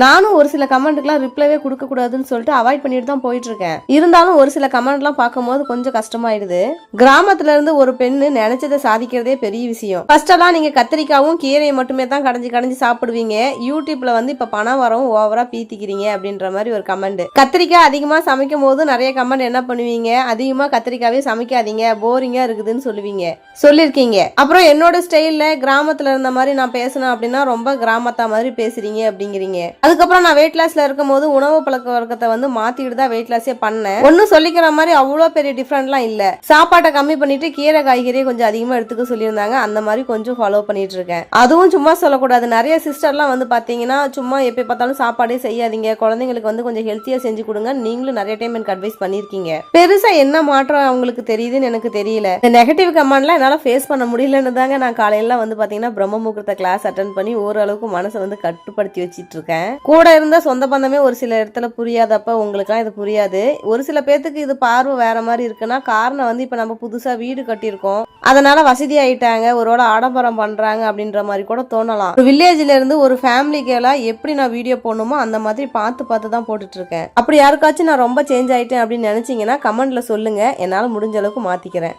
நானும் ஒரு சில கமெண்ட்டுக்குலாம் ரிப்ளைவே கொடுக்கக்கூடாதுன்னு சொல்லிட்டு அவாய்ட் பண்ணிட்டு தான் போயிட்டு இருக்கேன் இருந்தாலும் ஒரு சில கமெண்ட்லாம் பார்க்கும்போது கொஞ்சம் கஷ்டமாயிடுது. கிராமத்துல இருந்து ஒரு பெண்ணு நினைச்சதை சாதிக்கிறதே பெரிய விஷயம். ஃபர்ஸ்ட் எல்லாம் நீங்க கத்திரிக்காவும் கீரையை மட்டுமே தான் கடைஞ்சி கடைஞ்சி சாப்பிடுவீங்க. யூடியூப்ல வந்து இப்ப பணம் வரவும் ஓவரா பீத்திக்கிறீங்க அப்படின்ற மாதிரி ஒரு கமெண்ட் கத்திரிக்காய் அதிகமா சமைக்கும் போது நிறைய கமெண்ட் என்ன பண்ணுவீங்க? அதிகமா கத்திரிக்காவே சமைக்காதீங்க. போரிங்கா இருக்குதுன்னு சொல்லுவீங்க. சொல்லியிருக்கீங்க. அப்புறம் என்னோட ஸ்டைல்ல கிராமத்துல இருந்த மாதிரி நான் பேசினேன் அப்படின்னா ரொம்ப கிராமத்தா மாதிரி பேசுறீங்க அப்படிங்கிறீங்க. அதுக்கப்புறம் நான் வெயிட் லாஸ்ல இருக்கும்போது உணவு பழக்க வழக்கத்தை வந்து மாத்திட்டு தான் வெயிட் லாஸே பண்ணேன். ஒன்னும் சொல்லிக்கிற மாதிரி அவ்வளோ பெரிய டிஃப்ரெண்ட்லாம் இல்ல. சாப்பாட்டை கம்மி பண்ணிட்டு கீரை காய்கறியை கொஞ்சம் அதிகமா எடுத்துக்க சொல்லியிருந்தாங்க. அந்த மாதிரி கொஞ்சம் ஃபாலோ பண்ணிட்டு இருக்கேன். அதுவும் சும்மா சொல்லக்கூடாது. நிறைய சிஸ்டர்லாம் வந்து பாத்தீங்கன்னா சும்மா எப்போ பார்த்தாலும் சாப்பாடே செய்யாதீங்க. குழந்தைங்களுக்கு வந்து கொஞ்சம் ஹெல்த்தியா செஞ்சு கொடுங்க. நீங்களும் நிறைய டைம் எனக்கு அட்வைஸ் பண்ணியிருக்கீங்க. பெருசா என்ன மாற்றம் அவங்களுக்கு தெரியுதுன்னு எனக்கு தெரியல. இந்த நெகட்டிவ் கமெண்ட்லாம் என்னால ஃபேஸ் பண்ண முடியலன்னு தாங்க நான் காலையில வந்து பாத்தீங்கன்னா பிரம்ம முகூர்த்த கிளாஸ் அட்டன் பண்ணி ஓரளவுக்கு மனசை வந்து கட்டுப்படுத்தி வச்சிட்டு இருக்கேன். கூட இருந்த சொந்த பந்தமே ஒரு சில இடத்துல புரியாதப்ப உங்களுக்குலாம் இது புரியாது. ஒரு சில பேர்த்துக்கு இது பார்வை வேற மாதிரி இருக்குன்னா காரணம் வந்து இப்ப நம்ம புதுசா வீடு கட்டியிருக்கோம். அதனால வசதி ஆயிட்டாங்க ஒருவேளை ஆடம்பரம் பண்றாங்க அப்படின்ற மாதிரி கூட தோணலாம். ஒரு வில்லேஜ்ல இருந்து ஒரு ஃபேமிலிக்கு எல்லாம் எப்படி நான் வீடியோ போடணுமோ அந்த மாதிரி பார்த்து பார்த்து தான் போட்டுட்டு இருக்கேன் அப்படி யாருக்காச்சும் நான் ரொம்ப சேஞ்ச் ஆயிட்டேன் அப்படின்னு நினைச்சீங்கன்னா கமெண்ட்ல சொல்லுங்க. என்னால முடிஞ்ச அளவுக்கு மாத்திக்கிறேன்.